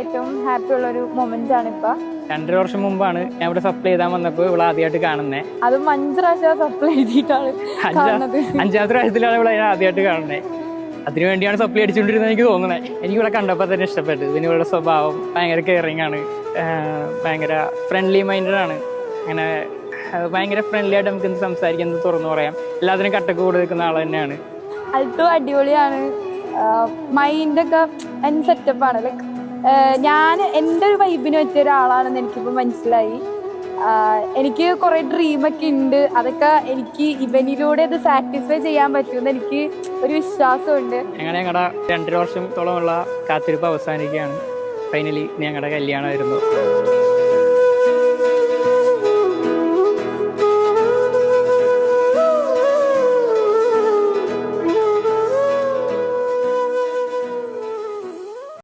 ഏറ്റവും ഹാപ്പി ഉള്ള ഒരു മൊമെന്റ് ആണ് ഇപ്പൊ. രണ്ടര വർഷം മുമ്പാണ് ഞാൻ ഇവിടെ സപ്ലൈ ചെയ്താൽ വന്നപ്പോൾ ഇവിടെ ആദ്യമായിട്ട് കാണുന്നേ. അതും അഞ്ച് പ്രാവശ്യം സപ്ലൈ ചെയ്തിട്ടാണ് അഞ്ചാമത്തെ പ്രാവശ്യത്തിലാണ് ഇവിടെ ആദ്യമായിട്ട് കാണുന്നേ. അതിനു വേണ്ടിയാണ് സപ്ലൈ അടിച്ചുകൊണ്ടിരുന്നത് എനിക്ക് തോന്നണേ. എനിക്ക് ഇവിടെ കണ്ടപ്പോൾ തന്നെ ഇഷ്ടപ്പെട്ടു. ഇതിന് ഇവരുടെ സ്വഭാവം ഭയങ്കര കെയറിങ് ആണ്. ഭയങ്കര ഫ്രണ്ട്ലി മൈൻഡഡ് ആണ്. അങ്ങനെ ഭയങ്കര ഫ്രണ്ട്ലി ആയിട്ട് നമുക്ക് എന്ത് സംസാരിക്കാം തുറന്നു പറയാം. എല്ലാത്തിനും കട്ടക്ക് കൂടെ നിൽക്കുന്ന ആൾ തന്നെയാണ്. അൾട്ടോ അടിപൊളിയാണ്. മൈൻഡൊക്കെ അതിന് സെറ്റപ്പാണ് ലൈക്ക് ഞാൻ എന്റെ ഒരു വൈബിന് പറ്റിയ ഒരാളാണെന്ന് എനിക്കിപ്പോൾ മനസ്സിലായി. എനിക്ക് കുറേ ഡ്രീമൊക്കെ ഉണ്ട് അതൊക്കെ എനിക്ക് ഇവനിലൂടെ അത് സാറ്റിസ്ഫൈ ചെയ്യാൻ പറ്റുമെന്ന് എനിക്ക് ഒരു വിശ്വാസമുണ്ട് ഞങ്ങളുടെ ഞങ്ങളുടെ രണ്ടര വർഷത്തോളമുള്ള കാത്തിരിപ്പ് അവസാനിക്കുകയാണ്. ഫൈനലി ഞങ്ങളുടെ കല്യാണമായിരുന്നു.